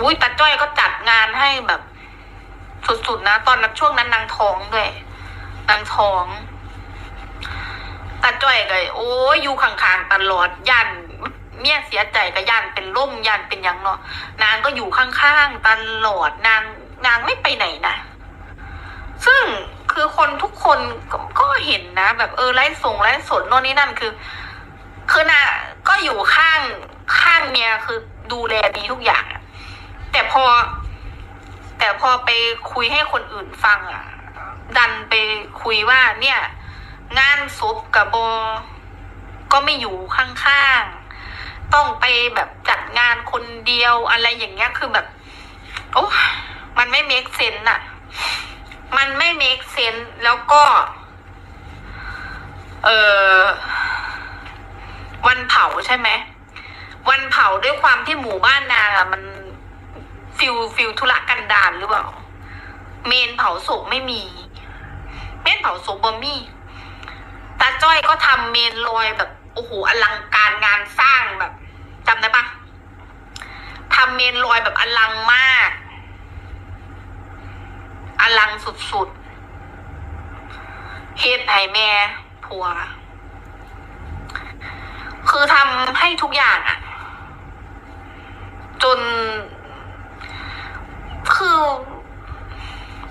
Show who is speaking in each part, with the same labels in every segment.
Speaker 1: อุ้ยตาจ้อยก็จัดงานให้แบบ สุดๆนะ ตอนนั้นช่วงนั้นนางท้องด้วยนางท้องตาจ้อยก็โอ้ยอยู่ข้างๆตลอดยันเมียเสียใจก็ยันเป็นร่มยันเป็นยังเนาะนางก็อยู่ข้างๆตลอดนางนางไม่ไปไหนนะซึ่งคือคนทุกคนก็ก็เห็นนะ แบบเออไลฟ์ส่งไลฟ์สดโน่นนี่นั่นคือ คือนะก็อยู่ข้างข้างเมียคือดูแลดีทุกอย่าง แต่พอ แต่พอไปคุยให้คนอื่นฟังอะ ดันไปคุยว่าเนี่ย งานศพกับโบก็ไม่อยู่ข้างๆ ต้องไปแบบจัดงานคนเดียวอะไรอย่างเงี้ยคือแบบ โอ้มันไม่เมคเซนอะมันไม่เมคเซนแล้วก็ เออวันเผาใช่ไหม วันเผาด้วยความที่หมู่บ้านนางอะมัน ฟิลฟิลธุระกันดารหรือเปล่า เมนเผาศพไม่มี เมนเผาศพบ่มีตาจ้อยก็ทำเมนลอยแบบโอ้โหอลังการงานสร้างแบบจำได้ปะทำเมนลอยแบบอลังมาก อลังสุดๆเฮ็ดไห้แม่ผัว คือทำให้ทุกอย่างอะจน คือ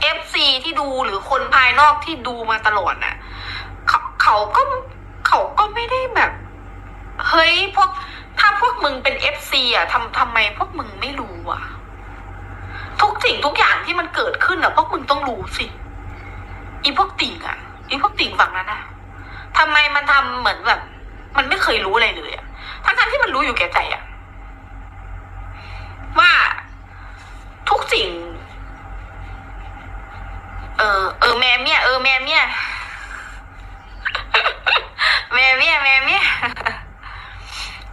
Speaker 1: เอฟซีที่ดูหรือคนภายนอกที่ดูมาตลอดน่ะเขาเขาก็เขาก็ไม่ได้แบบ เฮ้ยพวกถ้าพวกมึงเป็นเอฟซีอะทำทำไมพวกมึงไม่รู้อะ ทุกสิ่งทุกอย่างที่มันเกิดขึ้นอะ พวกมึงต้องรู้สิ อีพวกติ่งอะ อีพวกติ่งฝั่งนั้นอะทำไมมันทำเหมือนแบบ มันไม่เคยรู้อะไรเลยอะทั้งๆที่มันรู้อยู่แก่ใจอะว่า สิ่ง เออเออแม่เมียเออแม่เมียแม่เมียแม่เมีย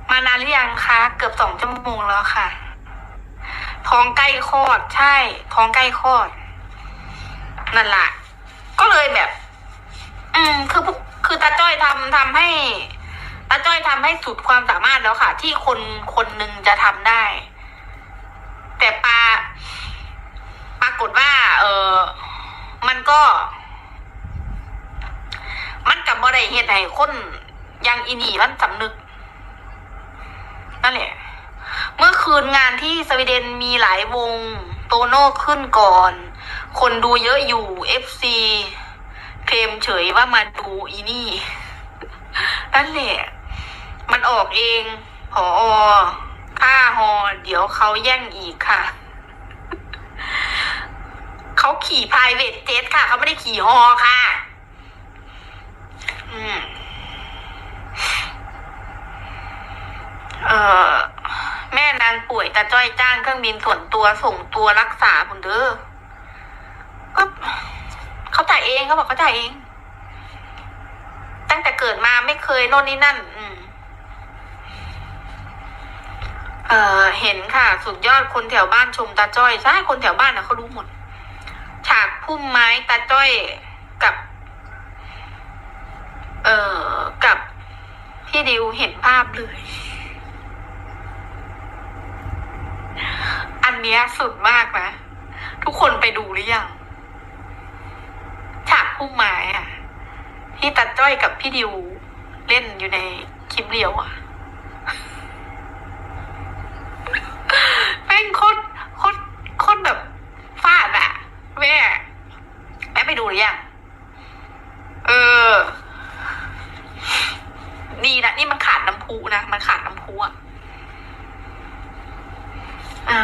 Speaker 1: มานานหรือยังคะ เกือบสองชั่วโมงแล้วค่ะ ท้องใกล้คลอดใช่ ท้องใกล้คลอด นั่นแหละก็เลยแบบ อืม คือคือตาจ้อยทำทำให้ตาจ้อยทำให้สุดความสามารถแล้วค่ะ ที่คนคนหนึ่งจะทำได้ แต่ปาปรากฏว่า เออมันก็ มันกับบ่ได้เฮ็ดให้คนยังอีนี่มันสำนึก นั่นแหละ เมื่อคืนงานที่สวีเดนมีหลายวงโตโน่ขึ้นก่อน คนดูเยอะอยู่ FC เคลมเฉยว่ามาดูอีนี่ นั่นแหละ มันออกเองพอค่าฮอเดี๋ยวเขาแย่งอีกค่ะ เขาขี่พายเวทเจ็ตค่ะ เขาไม่ได้ขี่ฮอค่ะ อืม เออแม่นางป่วยตาจ้อยจ้างเครื่องบินส่วนตัวส่งตัวรักษาบุนเด้อก็เขาจ่ายเองเขาบอกเขาจ่ายเอง ตั้งแต่เกิดมาไม่เคยโน่นนี่นั่น อืมเออเห็นค่ะ สุดยอดคนแถวบ้านชมตาจ้อย ใช่ คนแถวบ้านนะเขารู้หมด พุ่มไม้ตาจ้อยกับ เอ่อ กับพี่ดิวเห็นภาพเลย อันเนี้ยสุดมากนะ ทุกคนไปดูหรือยัง ฉากพุ่มไม้อะที่ตาจ้อยกับพี่ดิว เล่นอยู่ในคลิปเดียวอะแม่งโคตรโคตรโคตรแบบฟาดอะแม่แม่ไปดูหรือยัง เออ ดีนะ นี่มันขาดน้ำพุนะ มันขาดน้ำพุอะอ่า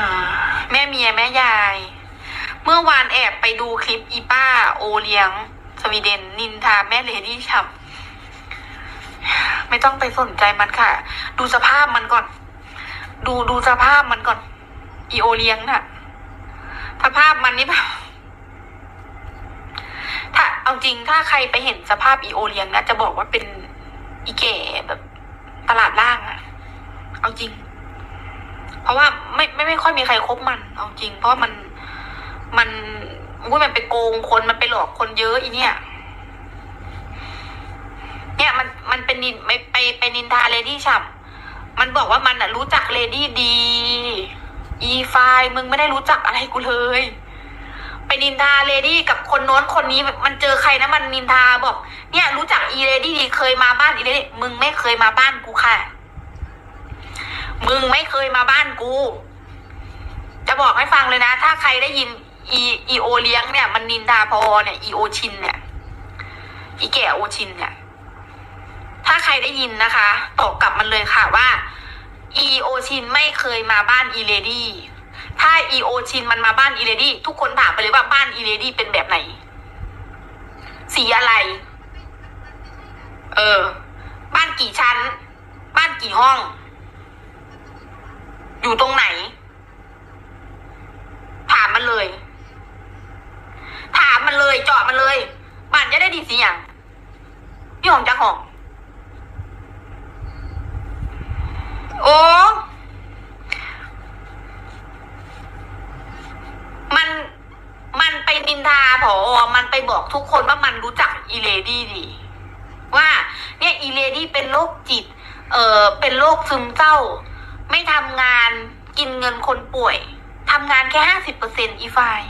Speaker 1: แม่เมียแม่ยาย เมื่อวานแอบไปดูคลิปอีป้า โอเลี้ยง สวีเดน นินทาแม่เลดี้ชับ ไปสนใจมันค่ะ ดูสภาพมันก่อน ดูดูสภาพมันก่อน อีโอเลี้ยงน่ะสภาพมันนี่แบบถ้าเอาจริงถ้าใครไปเห็นสภาพอีโอเลี้ยงนะจะบอกว่าเป็นอีเก๋แบบตลาดล่างอะเอาจริง เพราะว่าไม่ไม่ไม่ค่อยมีใครคบมัน เอาจริง เพราะมันมันอุ้ยมันไปโกงคนมันไปหลอกคนเยอะอีเนี่ย เนี่ยมันมันเป็นนินไปไปไปนินทาเลดี้ฉ่ำมันบอกว่ามันอะรู้จักเลดี้ดี อีไฟมึงไม่ได้รู้จักอะไรกูเลย ไปนินทาเลดี้กับคนโน้นคนนี้มันเจอใครนะมันนินทาบอก เนี่ยรู้จักอีเลดี้ดีเคยมาบ้านอีเลดี้มึงไม่เคยมาบ้านกูค่ะ มึงไม่เคยมาบ้านกู จะบอกให้ฟังเลยนะ ถ้าใครได้ยินอีอีโอเลี้ยงเนี่ย มันนินทาพอเนี่ยอีโอชินเนี่ยอีแก่โอชินเนี่ย ถ้าใครได้ยินนะคะตอบกลับมันเลยค่ะว่าอีโอชินไม่เคยมาบ้านอีเลดี้ถ้าอีโอชินมันมาบ้านอีเลดี้ทุกคนถามไปเลยว่าบ้านอีเลดี้เป็นแบบไหน สีอะไร เออ บ้านกี่ชั้น บ้านกี่ห้อง อยู่ตรงไหน ถามมันเลย ถามมันเลยเจาะมันเลยบ้านจะได้ดีสิอย่างพี่หอมจักหอม โอ้มันมันไปนินทาผอมันไปบอกทุกคนว่ามันรู้จักอีเลดี้ดี ว่า เนี่ยอีเลดี้เป็นโรคจิต เออเป็นโรคซึมเศร้า ไม่ทำงานกินเงินคนป่วยทำงานแค่ห้าสิบเปอร์เซ็นอีฟล์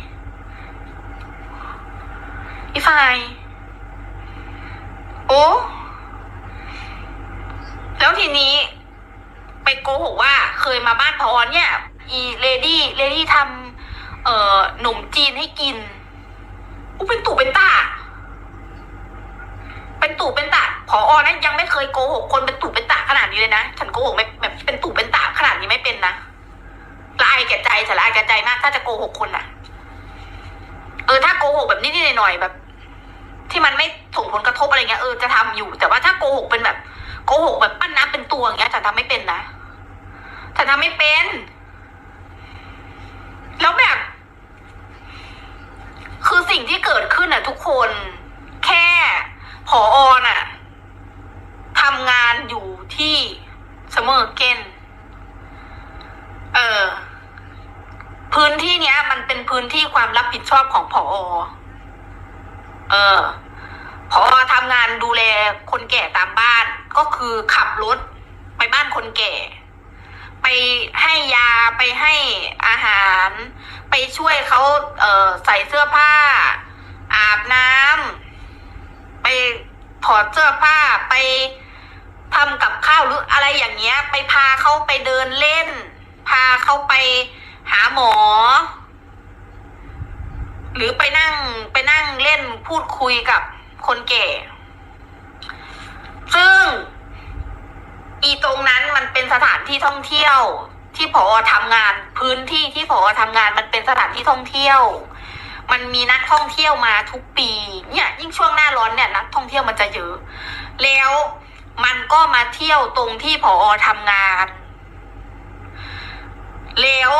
Speaker 1: อีฟล์โอ้แล้วทีนี้ โกหกว่าเคยมาบ้านพอเนี่ย อีเลดี้เลดี้ทำเอ่อหนมจีนให้กินอู้เป็นตู่เป็นตาเป็นตู่เป็นตาพออนั้นยังไม่เคยโกหกคนเป็นตู่เป็นตาขนาดนี้เลยนะฉันโกหกไม่แบบเป็นตู่เป็นตาขนาดนี้ไม่เป็นนะละอายแก่ใจฉันละอายแก่ใจมาก ถ้าจะโกหกคนน่ะ เออถ้าโกหกแบบนิดๆหน่อยๆแบบ ที่มันไม่ส่งผลกระทบอะไรเงี้ยเออจะทำอยู่ แต่ว่าถ้าโกหกเป็นแบบโกหกแบบปั้นน้ำเป็นตัวอย่างเงี้ยฉันทำไม่เป็นนะ ฉันทำไม่เป็น แล้วแบบ คือสิ่งที่เกิดขึ้นน่ะ ทุกคน แค่ผออน่ะทำงานอยู่ที่เสมอเกนเออ พื้นที่เนี้ย มันเป็นพื้นที่ความรับผิดชอบของผอเออพอทำงานดูแลคนแก่ตามบ้าน ก็คือขับรถไปบ้านคนแก่ ไปให้ยาไปให้อาหาร ไปช่วยเขาเออใส่เสื้อผ้า อาบน้ำไปถอดเสื้อผ้าไปทำกับข้าวหรืออะไรอย่างเงี้ย ไปพาเขาไปเดินเล่น พาเขาไปหาหมอ หรือไปนั่งไปนั่งเล่นพูดคุยกับคนแก่ ซึ่ง อีตรงนั้นมันเป็นสถานที่ท่องเที่ยว ที่ผอทำงานพื้นที่ที่ผอทำงานมันเป็นสถานที่ท่องเที่ยว มันมีนักท่องเที่ยวมาทุกปี เนี่ย ยิ่งช่วงหน้าร้อนเนี่ยนักท่องเที่ยวมันจะเยอะ แล้วมันก็มาเที่ยวตรงที่ผอทำงาน แล้ว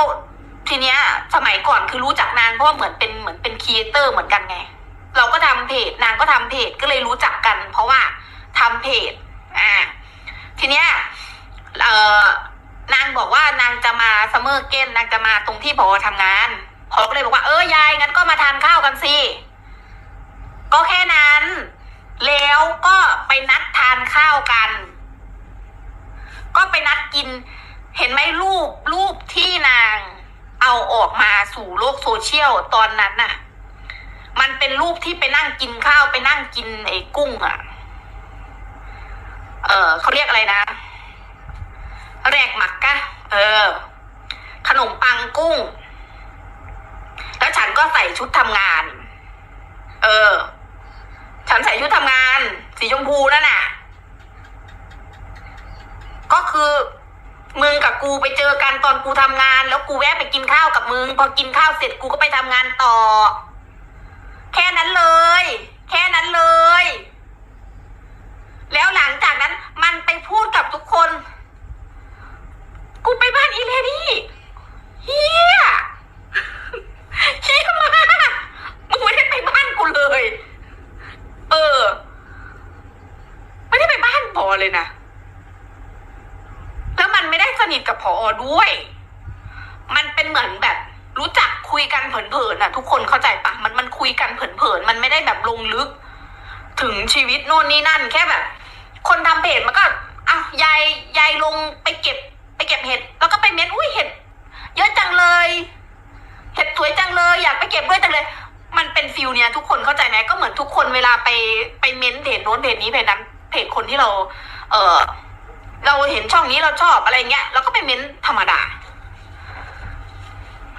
Speaker 1: ทีเนี้ย สมัยก่อนคือรู้จักนางเพราะว่าเหมือนเป็นเหมือนเป็นครีเอเตอร์เหมือนกันไง เราก็ทำเพจนางก็ทำเพจก็เลยรู้จักกัน เพราะว่าทำเพจ อ่า ทีเนี้ยเอ่อนางบอกว่านางจะมาซัมเมอร์เกนนางจะมาตรงที่พอทำงานพอก็เลยบอกว่าเออยายงั้นก็มาทานข้าวกันสิก็แค่นั้น แล้วก็ไปนัดทานข้าวกัน ก็ไปนัดกิน เห็นไหมรูปรูปที่นางเอาออกมาสู่โลกโซเชียลตอนนั้นน่ะ มันเป็นรูปที่ไปนั่งกินข้าวไปนั่งกินไอ้กุ้งอะ เออเขาเรียกอะไรนะ แรกหมักกะเออ ขนมปังกุ้ง แล้วฉันก็ใส่ชุดทำงาน เออ ฉันใส่ชุดทำงาน สีชมพูนั่นน่ะ ก็คือมึงกับกูไปเจอกันตอนกูทำงาน แล้วกูแวะไปกินข้าวกับมึง พอกินข้าวเสร็จกูก็ไปทำงานต่อ แค่นั้นเลย แค่นั้นเลย แล้วหลังากนั้นมันไปพูดกับทุกคน กูไปบ้านอีเลดี้เฮียเฮียมากมึงไม่ได้ไปบ้านกูเลย เออ ไม่ได้ไปบ้านพอเลยนะ แล้วมันไม่ได้สนิทกับพอด้วย มันเป็นเหมือนแบบรู้จักคุยกันเผินๆน่ะทุกคนเข้าใจปะมันมันคุยกันเผินๆมันไม่ได้แบบลงลึก ถึงชีวิตโน่นนี่นั่นแค่แบบ คนทำเพจมันก็อ้าวยายยายลงไปเก็บ ไปเก็บเห็ด แล้วก็ไปเม้นอุ้ยเห็ด เยอะจังเลยเห็ดสวยจังเลย อยากไปเก็บด้วยจังเลย มันเป็นฟิลเนี้ยทุกคนเข้าใจไหมก็เหมือนทุกคนเวลาไปไปเม้นต์เพจโน้นเพจนี้เพจนั้นเพจคนที่เรา เออเราเห็นช่องนี้เราชอบอะไรเงี้ยเราก็ไปเม้นต์ธรรมดา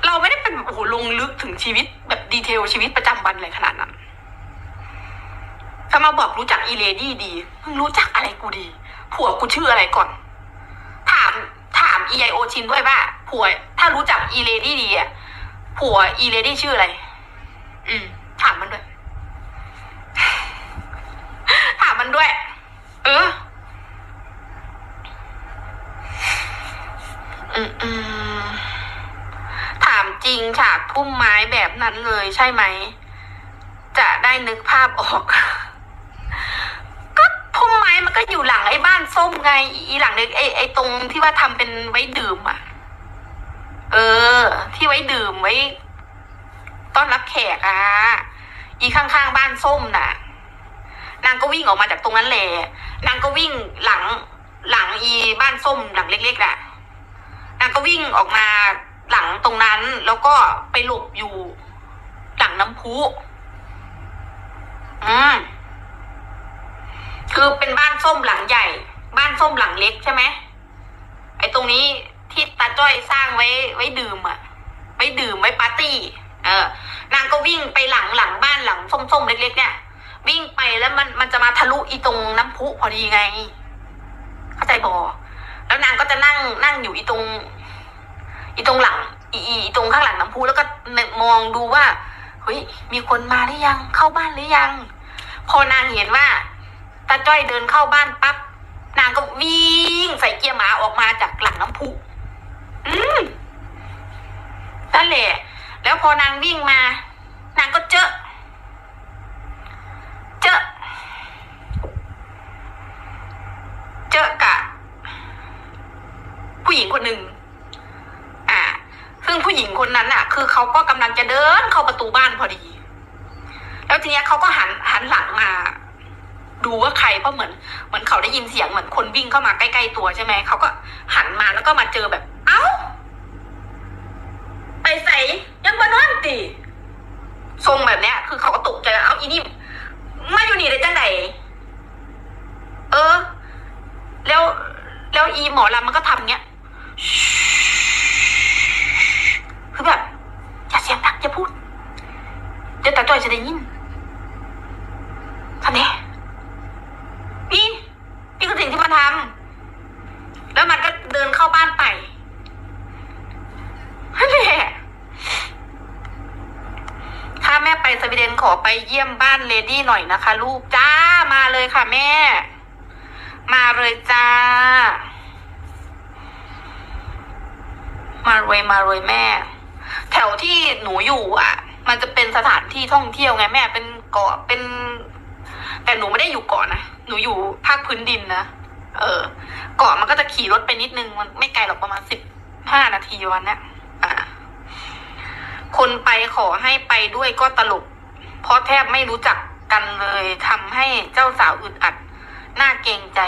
Speaker 1: เราไม่ได้เป็นโอ้โหลงลึกถึงชีวิตแบบดีเทลชีวิตประจำวันอะไรขนาดนั้น ถ้ามาบอกรู้จักอีเลดี้ดี มึงรู้จักอะไรกูดี ผัวกูชื่ออะไรก่อน ถามถามอีไอโอชินด้วยว่า ผัว ถ้ารู้จักอีเลดี้ดีอะ ผัวอีเลดี้ชื่ออะไร อืม ถามมันด้วย ถามมันด้วย เออ อืมอืมถามจริงฉากพุ่มไม้แบบนั้นเลยใช่ไหม จะได้นึกภาพออก ก็อยู่หลังไอ้บ้านส้มไง อีหลังนึกไอ้ไอ้ตรงที่ว่าทำเป็นไว้ดื่มอะ เออ ที่ไว้ดื่มไว้ ต้อนรับแขกอะ อีข้างๆบ้านส้มน่ะ นางก็วิ่งออกมาจากตรงนั้นแหละ นางก็วิ่งหลังหลังอีบ้านส้มหลังเล็กๆน่ะ นางก็วิ่งออกมาหลังตรงนั้นแล้วก็ไปหลบอยู่หลังน้ำพุอืม คือเป็นบ้านส้มหลังใหญ่ บ้านส้มหลังเล็กใช่ไหมไอ้ตรงนี้ที่ตาจ้อยสร้างไว้ไว้ดื่มอะไว้ดื่มไว้ปาร์ตี้ เออนางก็วิ่งไปหลังหลังบ้านหลังส้มๆเล็ก ๆ เนี่ย วิ่งไปแล้วมันมันจะมาทะลุอีตรงน้ำพุพอดีไง เข้าใจบอแล้วนางก็จะนั่งนั่งอยู่อีตรง อีตรงหลัง อีอีอีตรงข้างหลังน้ำพุแล้วก็มองดูว่าเฮ้ยมีคนมาหรือยังเข้าบ้านหรือยัง พอนางเห็นว่า ตาจ้อยเดินเข้าบ้านปั๊บนางก็วิ่งใส่เกียร์หมาออกมาจากหลังน้ำพุอืมนั่นแหละ แล้วพอนางวิ่งมา นางก็เจอเจอเจอกะ ผู้หญิงคนหนึ่งอ่า ซึ่งผู้หญิงคนนั้นอะ คือเขาก็กำลังจะเดินเข้าประตูบ้านพอดี แล้วทีเนี้ยเขาก็หันหันหลังมา ดูว่าใครเพราะเหมือนเหมือนเขาได้ยินเสียงเหมือนคนวิ่งเข้ามาใกล้ๆตัวใช่ไหมเขาก็หันมาแล้วก็มาเจอแบบ เอ้า ไปใส่ยังบนอนตีทรงแบบเนี้ย คือเขาก็ตกใจว่าเอ้าอีนี่มาอยู่นี่ได้จังไหนเออ แล้วแล้วอีหมอลำมันก็ทำเงี้ยอแบบ อย่าเสียงดังอย่าพูด เดี๋ยวตาจอยจะได้ยินทำไงนี่นี่คือสิ่งที่มันทำแล้วมันก็เดินเข้าบ้านไปนั่นแหละถ้าแม่ไปสวีเดนขอไปเยี่ยมบ้านเลดี้ หน่อยนะคะ ลูกจ้ามาเลยค่ะแม่ มาเลยจ้า มาเลยมาเลยแม่ แถวที่หนูอยู่อะ มันจะเป็นสถานที่ท่องเที่ยวไงแม่เป็นเกาะเป็น แต่หนูไม่ได้อยู่เกาะนะหนูอยู่ภาคพื้นดินนะเออ เกาะมันก็จะขี่รถไปนิดนึงมันไม่ไกลหรอกประมาณสิบห้านาทีวันเนี้ยอ่าคนไปขอให้ไปด้วยก็ตลกเพราะแทบไม่รู้จัก กันเลยทำให้เจ้าสาวอึดอัดหน่าเกรงใจ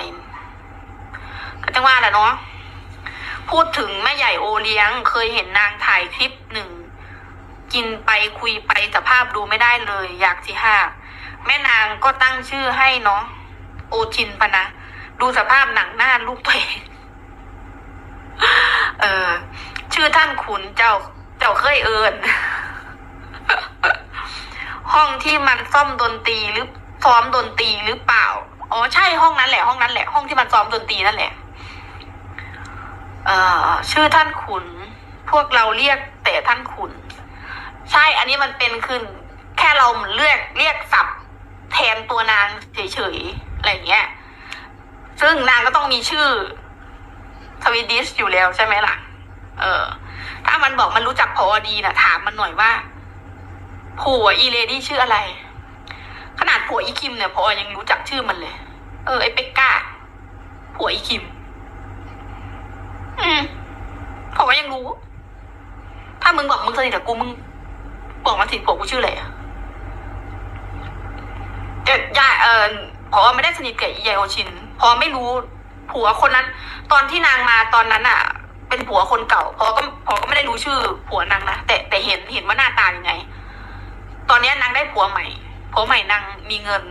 Speaker 1: ก็จังว่าแหละเนาะพูดถึงแม่ใหญ่โอเลี้ยง เคยเห็นนางถ่ายคลิปหนึ่ง กินไปคุยไปสภาพดูไม่ได้เลย อยากสิห้าแม่นางก็ตั้งชื่อให้เนาะโอชินปะนะ ดูสภาพหนังหน้าลูกตัวเองเออ ชื่อท่านขุนเจ้า เจ้าเคยเอิญ ห้องที่มันซ่อมดนตรีหรือซ้อมดนตรีหรือเปล่า อ๋อใช่ห้องนั้นแหละห้องนั้นแหละห้องที่มันซ้อมดนตรีนั่นแหละ เอ่อ ชื่อท่านขุน พวกเราเรียกแต่ท่านขุน ใช่อันนี้มันเป็นคือแค่เราเรียกเรียกศัพท์แทนตัวนางเฉยๆอะไรอย่างเงี้ย ซึ่งนางก็ต้องมีชื่อสวีดิชอยู่แล้วใช่ไหมล่ะ เออ ถ้ามันบอกมันรู้จักพอดีนะถามมันหน่อยว่า ผัวอีเลดี้ชื่ออะไร ขนาดผัวอีคิมเนี่ยพอยังรู้จักชื่อมันเลย เออไอเป็กก้าผัวอีคิม อืมพอยังรู้ ถ้ามึงบอกมึงสนิทกับกูมึง บอกมาสิผัวกูชื่ออะไรอะเดี๋ยายเออพอไม่ได้สนิทกับอียายโอชิน พอไม่รู้ผัวคนนั้น ตอนที่นางมาตอนนั้นอะเป็นผัวคนเก่า พอก็พอก็ไม่ได้รู้ชื่อผัวนางนะแต่แต่เห็นเห็นว่าหน้าตายังไง ตอนนี้นางได้ผัวใหม่ผัวใหม่นางมีเงิน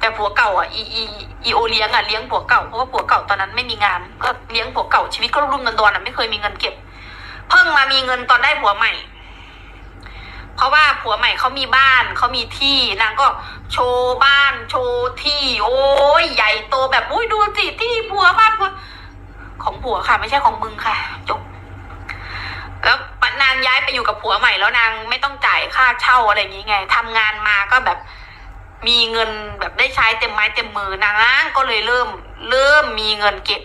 Speaker 1: แต่ผัวเก่าอะอีอีอีโอเลี้ยงอะเลี้ยงผัวเก่าเพราะว่าผัวเก่าตอนนั้นไม่มีงาน ก็เลี้ยงผัวเก่าชีวิตก็รุ่มเงินดอนอะไม่เคยมีเงินเก็บ เพิ่งมามีเงินตอนได้ผัวใหม่ เพราะว่าผัวใหม่เขามีบ้านเขามีที่นางก็โชว์บ้านโชว์ที่ โอ้ยใหญ่โตแบบอุ้ยดูสิที่ผัวบ้านผัวของผัวค่ะ ไม่ใช่ของมึงค่ะจบแล้วางย้ายไปอยู่กับผัวใหม่แล้วนางไม่ต้องจ่ายค่าเช่าอะไรอย่างงี้ไงทำงานมาก็แบบ มีเงินแบบได้ใช้เต็มไม้เต็มมือนางก็เลยเริ่ม เริ่มมีเงินเก็บ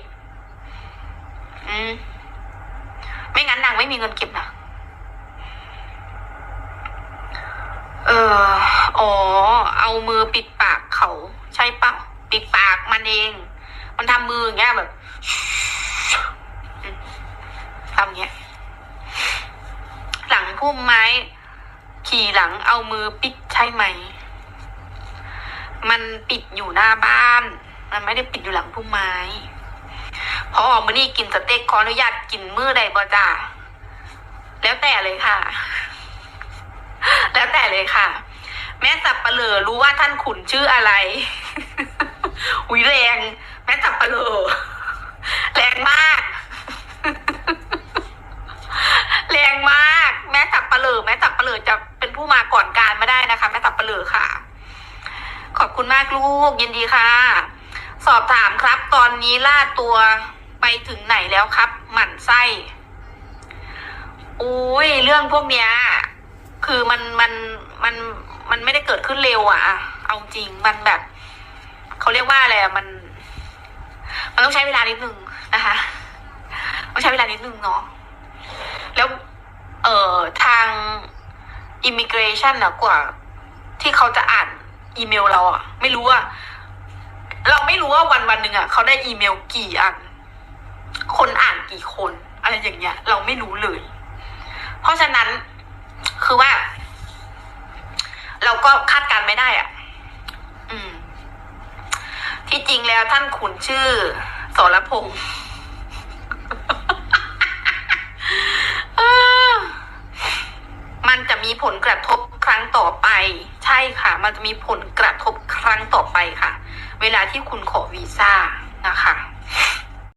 Speaker 1: อืมไม่งั้นนางไม่มีเงินเก็บนะเอออ๋อ เอามือปิดปากเขาใช่ปล่าปิดปากมันเอง มันทำมืออย่างเงี้ยแบบทำอย่างเงี้ย พุ่มไม้ ขี่หลังเอามือปิดใช่ไหม มันปิดอยู่หน้าบ้าน มันไม่ได้ปิดอยู่หลังพุ่มไม้พอออกมานี่กินสเต็กขออนุญาตกินมือใดบ่จ้าแล้วแต่เลยค่ะ แล้วแต่เลยค่ะ แม่สับปะเลอรู้ว่าท่านขุนชื่ออะไรหุยแรง แม่สับปะเลอแรงมาก แรงมาก แม่สับปะเลอแม่สับปะเลอจะเป็นผู้มาก่อนการมาได้นะคะ แม่สับปะเลอค่ะ ขอบคุณมากลูกยินดีค่ะ สอบถามครับ ตอนนี้ล่าตัวไปถึงไหนแล้วครับ หมั่นไส้อุ้ยเรื่องพวกเนี้ย คือมันมันมันมันไม่ได้เกิดขึ้นเร็วอะเอาจริงมันแบบเขาเรียกว่าอะไรอะมัน มันต้องใช้เวลานิดนึงนะคะต้องใช้เวลานิดนึงเนาะ แล้วเอ่อทางอิมิเกรชันอะกว่า ที่เขาจะอ่านอีเมลเราอะไม่รู้ว่า เราไม่รู้ว่าวันวันหนึ่งอะเขาได้อีเมลกี่อัน คนอ่านกี่คน อะไรอย่างเงี้ย เราไม่รู้เลย เพราะฉะนั้นคือว่า เราก็คาดการณ์ไม่ได้อะอืม ที่จริงแล้วท่านขุนชื่อสรพงษ์ ผลกระทบครั้งต่อไป ใช่ค่ะ มันจะมีผลกระทบครั้งต่อไปค่ะ เวลาที่คุณขอวีซ่านะคะ